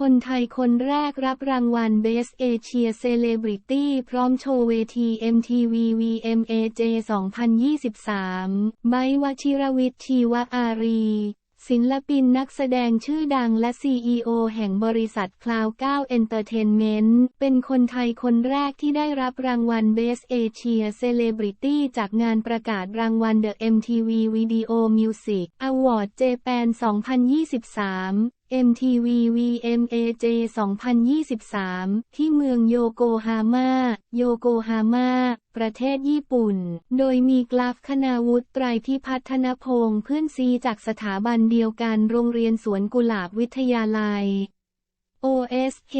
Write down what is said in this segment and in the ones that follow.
คนไทยคนแรกรับรางวัล Best Asia Celebrity พร้อมโชว์เวที MTV VMAJ 2023 ไบร์ทวชิรวิทย์ชีวอารี ศิลปินนักแสดงชื่อดังและ CEO แห่งบริษัท Cloud 9 Entertainment เป็นคนไทยคนแรกที่ได้รับรางวัล Best Asia Celebrity จากงานประกาศรางวัล The MTV Video Music Award Japan 2023 MTV VMAJ 2023 ที่เมืองโยโกฮาม่า โยโกฮาม่า ประเทศญี่ปุ่น โดยมีกราฟคณาวุฒิไตรพิพัฒนพงศ์เพื่อนซีจากสถาบันเดียวกันโรงเรียนสวนกุหลาบวิทยาลัย OSK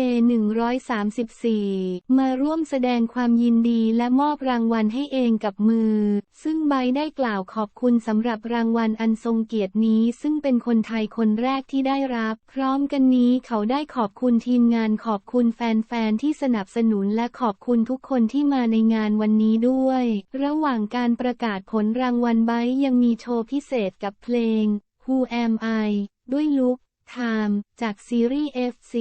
134 มาร่วมแสดงความยินดีและมอบรางวัลให้เองกับมือ ซึ่งไบร์ทได้กล่าวขอบคุณสำหรับรางวัลอันทรงเกียรตินี้ ซึ่งเป็นคนไทยคนแรกที่ได้รับ พร้อมกันนี้เขาได้ขอบคุณทีมงานขอบคุณแฟนๆที่สนับสนุนและขอบคุณทุกคนที่มาในงานวันนี้ด้วย ระหว่างการประกาศผลรางวัลไบร์ทยังมีโชว์พิเศษกับเพลง Who Am I ด้วยลุ ค Time จากซีรีส์ F4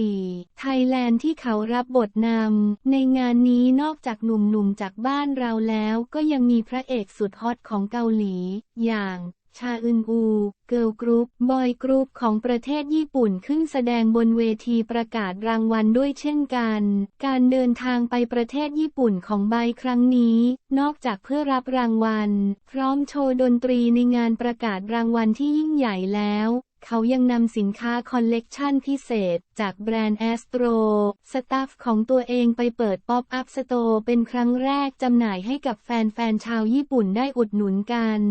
ไทยแลนด์ที่เขารับบทนำ ในงานนี้นอกจากหนุ่มๆจากบ้านเราแล้วก็ยังมีพระเอกสุดฮอตของเกาหลี อย่างชาอึนอู เกิร์ลกรุ๊ป บอยกรุ๊ปของประเทศญี่ปุ่นขึ้นแสดงบนเวทีประกาศรางวัลด้วยเช่นกัน การเดินทางไปประเทศญี่ปุ่นของไบครั้งนี้ นอกจากเพื่อรับรางวัล พร้อมโชว์ดนตรีในงานประกาศรางวัลที่ยิ่งใหญ่แล้ว เขายังนำสินค้าคอลเลกชันพิเศษ จากแบรนด์แอสโตรสตาฟของตัวเองไปเปิดป๊อปอัพสโตร์เป็นครั้งแรกจำหน่ายให้กับแฟนๆชาวญี่ปุ่นได้อุดหนุนกัน